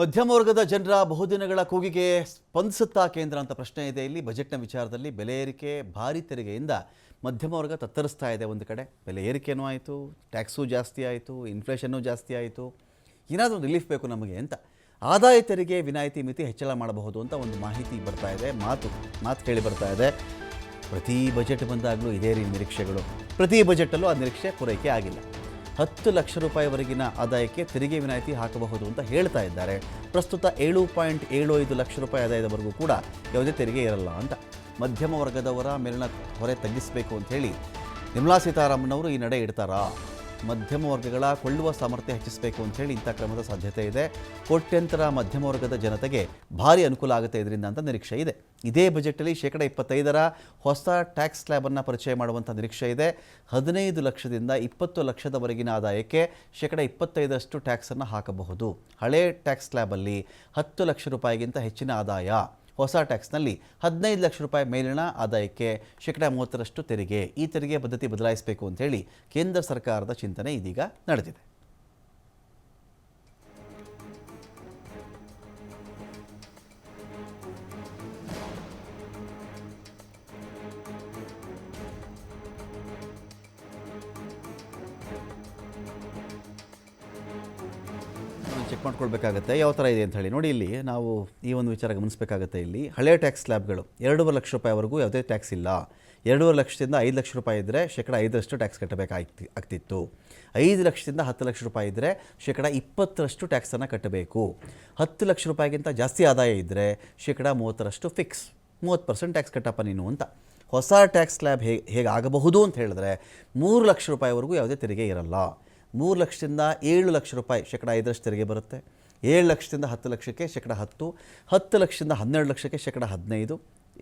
ಮಧ್ಯಮ ವರ್ಗದ ಜನರ ಬಹುದಿನಗಳ ಕೂಗಿಗೆ ಸ್ಪಂದಿಸುತ್ತಾ ಕೇಂದ್ರ ಅಂತ ಪ್ರಶ್ನೆ ಇದೆ. ಇಲ್ಲಿ ಬಜೆಟ್ನ ವಿಚಾರದಲ್ಲಿ ಬೆಲೆ ಏರಿಕೆ ಭಾರಿ ತೆರಿಗೆಯಿಂದ ಮಧ್ಯಮ ವರ್ಗ ತತ್ತರಿಸ್ತಾ ಇದೆ. ಒಂದು ಕಡೆ ಬೆಲೆ ಏರಿಕೆನೂ ಆಯಿತು, ಟ್ಯಾಕ್ಸು ಜಾಸ್ತಿ ಆಯಿತು, ಇನ್ಫ್ಲೇಷನ್ನು ಜಾಸ್ತಿ ಆಯಿತು. ಏನಾದರೂ ರಿಲೀಫ್ ಬೇಕು ನಮಗೆ ಅಂತ. ಆದಾಯ ತೆರಿಗೆ ವಿನಾಯಿತಿ ಮಿತಿ ಹೆಚ್ಚಳ ಮಾಡಬಹುದು ಅಂತ ಒಂದು ಮಾಹಿತಿ ಬರ್ತಾ ಇದೆ. ಮಾತು ಮಾತು ಕೇಳಿ ಬರ್ತಾ ಇದೆ. ಪ್ರತಿ ಬಜೆಟ್ ಬಂದಾಗಲೂ ಇದೇ ರೀತಿ ನಿರೀಕ್ಷೆಗಳು. ಪ್ರತಿ ಬಜೆಟಲ್ಲೂ ಆ ನಿರೀಕ್ಷೆ ಪೂರೈಕೆ ಆಗಿಲ್ಲ. ಹತ್ತು ಲಕ್ಷ ರೂಪಾಯಿವರೆಗಿನ ಆದಾಯಕ್ಕೆ ತೆರಿಗೆ ವಿನಾಯಿತಿ ಹಾಕಬಹುದು ಅಂತ ಹೇಳ್ತಾ ಇದ್ದಾರೆ. ಪ್ರಸ್ತುತ ಏಳು ಪಾಯಿಂಟ್ ಏಳು ಐದು ಲಕ್ಷ ರೂಪಾಯಿ ಆದಾಯದವರೆಗೂ ಕೂಡ ಯಾವುದೇ ತೆರಿಗೆ ಇರಲ್ಲ ಅಂತ ಮಧ್ಯಮ ವರ್ಗದವರ ಮೇಲಿನ ಹೊರೆ ತಗ್ಗಿಸಬೇಕು ಅಂತ ಹೇಳಿ ನಿರ್ಮಲಾ ಸೀತಾರಾಮನ್ ಅವರು ಈ ನಡೆ ಇಡ್ತಾರಾ? ಮಧ್ಯಮ ವರ್ಗಗಳ ಕೊಳ್ಳುವ ಸಾಮರ್ಥ್ಯ ಹೆಚ್ಚಿಸಬೇಕು ಅಂತ ಹೇಳಿ ಇಂಥ ಕ್ರಮದ ಸಾಧ್ಯತೆ ಇದೆ. ಕೋಟ್ಯಂತರ ಮಧ್ಯಮ ವರ್ಗದ ಜನತೆಗೆ ಭಾರಿ ಅನುಕೂಲ ಆಗುತ್ತೆ ಇದರಿಂದ ಅಂತ ನಿರೀಕ್ಷೆ ಇದೆ. ಇದೇ ಬಜೆಟಲ್ಲಿ ಶೇಕಡ ಇಪ್ಪತ್ತೈದರ ಹೊಸ ಟ್ಯಾಕ್ಸ್ ಸ್ಲ್ಯಾಬನ್ನು ಪರಿಚಯ ಮಾಡುವಂಥ ನಿರೀಕ್ಷೆ ಇದೆ. ಹದಿನೈದು ಲಕ್ಷದಿಂದ ಇಪ್ಪತ್ತು ಲಕ್ಷದವರೆಗಿನ ಆದಾಯಕ್ಕೆ ಶೇಕಡ ಇಪ್ಪತ್ತೈದರಷ್ಟು ಟ್ಯಾಕ್ಸನ್ನು ಹಾಕಬಹುದು. ಹಳೆ ಟ್ಯಾಕ್ಸ್ ಸ್ಲ್ಯಾಬಲ್ಲಿ ಹತ್ತು ಲಕ್ಷ ರೂಪಾಯಿಗಿಂತ ಹೆಚ್ಚಿನ ಆದಾಯ. ಹೊಸ ಟ್ಯಾಕ್ಸ್ನಲ್ಲಿ ಹದಿನೈದು ಲಕ್ಷ ರೂಪಾಯಿ ಮೇಲಿನ ಆದಾಯಕ್ಕೆ ಶೇಕಡಾ ಮೂವತ್ತರಷ್ಟು ತೆರಿಗೆ. ಈ ತೆರಿಗೆ ಪದ್ಧತಿ ಬದಲಾಯಿಸಬೇಕು ಅಂತ ಹೇಳಿ ಕೇಂದ್ರ ಸರ್ಕಾರದ ಚಿಂತನೆ ಇದೀಗ ನಡೆದಿದೆ. ಚೆಕ್ ಮಾಡ್ಕೊಳ್ಬೇಕಾಗತ್ತೆ. ಯಾವ ಥರ ಇದೆ ಅಂತ ಹೇಳಿ ನೋಡಿ ಇಲ್ಲಿ ನಾವು ಈ ಒಂದು ವಿಚಾರ ಗಮನಿಸಬೇಕಾಗತ್ತೆ ಇಲ್ಲಿ. ಹಳೆ ಟ್ಯಾಕ್ಸ್ ಸ್ಲ್ಯಾಬ್ಗಳು ಎರಡೂವರೆ ಲಕ್ಷ ರೂಪಾಯಿವರೆಗೂ ಯಾವುದೇ ಟ್ಯಾಕ್ಸ್ ಇಲ್ಲ. ಎರಡೂವರೆ ಲಕ್ಷದಿಂದ ಐದು ಲಕ್ಷ ರೂಪಾಯಿ ಇದ್ದರೆ ಶೇಕಡ ಐದರಷ್ಟು ಟ್ಯಾಕ್ಸ್ ಕಟ್ಟಬೇಕಾಗ್ತಿ ಆಗ್ತಿತ್ತು. ಐದು ಲಕ್ಷದಿಂದ ಹತ್ತು ಲಕ್ಷ ರೂಪಾಯಿ ಇದ್ದರೆ ಶೇಕಡ ಇಪ್ಪತ್ತರಷ್ಟು ಟ್ಯಾಕ್ಸನ್ನು ಕಟ್ಟಬೇಕು. ಹತ್ತು ಲಕ್ಷ ರೂಪಾಯಿಗಿಂತ ಜಾಸ್ತಿ ಆದಾಯ ಇದ್ದರೆ ಶೇಕಡ ಮೂವತ್ತರಷ್ಟು ಫಿಕ್ಸ್ ಮೂವತ್ತು ಪರ್ಸೆಂಟ್ ಟ್ಯಾಕ್ಸ್ ಕಟ್ಟಪ್ಪ ನೀನು ಅಂತ. ಹೊಸ ಟ್ಯಾಕ್ಸ್ ಸ್ಲ್ಯಾಬ್ ಹೇಗೆ ಹೇಗೆ ಆಗಬಹುದು ಅಂತ ಹೇಳಿದ್ರೆ ಮೂರು ಲಕ್ಷ ರೂಪಾಯಿವರೆಗೂ ಯಾವುದೇ ತೆರಿಗೆ ಇರಲ್ಲ. ಮೂರು ಲಕ್ಷದಿಂದ ಏಳು ಲಕ್ಷ ರೂಪಾಯಿ ಶೇಕಡ ಐದರಷ್ಟು ತೆರಿಗೆ ಬರುತ್ತೆ. ಏಳು ಲಕ್ಷದಿಂದ ಹತ್ತು ಲಕ್ಷಕ್ಕೆ ಶೇಕಡ ಹತ್ತು ಹತ್ತು ಲಕ್ಷದಿಂದ ಹನ್ನೆರಡು ಲಕ್ಷಕ್ಕೆ ಶೇಕಡ ಹದಿನೈದು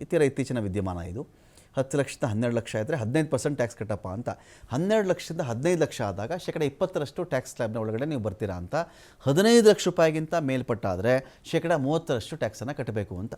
ಇತರ ಇತ್ತೀಚಿನ ವಿದ್ಯಮಾನ ಇದು. ಹತ್ತು ಲಕ್ಷದಿಂದ ಹನ್ನೆರಡು ಲಕ್ಷ ಇದ್ದರೆ ಹದಿನೈದು ಪರ್ಸೆಂಟ್ ಟ್ಯಾಕ್ಸ್ ಕಟ್ಟಪ್ಪ ಅಂತ. ಹನ್ನೆರಡು ಲಕ್ಷದಿಂದ ಹದಿನೈದು ಲಕ್ಷ ಆದಾಗ ಶೇಕಡ ಇಪ್ಪತ್ತರಷ್ಟು ಟ್ಯಾಕ್ಸ್ ಸ್ಲ್ಯಾಬ್ನ ಒಳಗಡೆ ನೀವು ಬರ್ತೀರಾ ಅಂತ. ಹದಿನೈದು ಲಕ್ಷ ರೂಪಾಯಿಗಿಂತ ಮೇಲ್ಪಟ್ಟಾದರೆ ಶೇಕಡ ಮೂವತ್ತರಷ್ಟು ಟ್ಯಾಕ್ಸನ್ನು ಕಟ್ಟಬೇಕು ಅಂತ.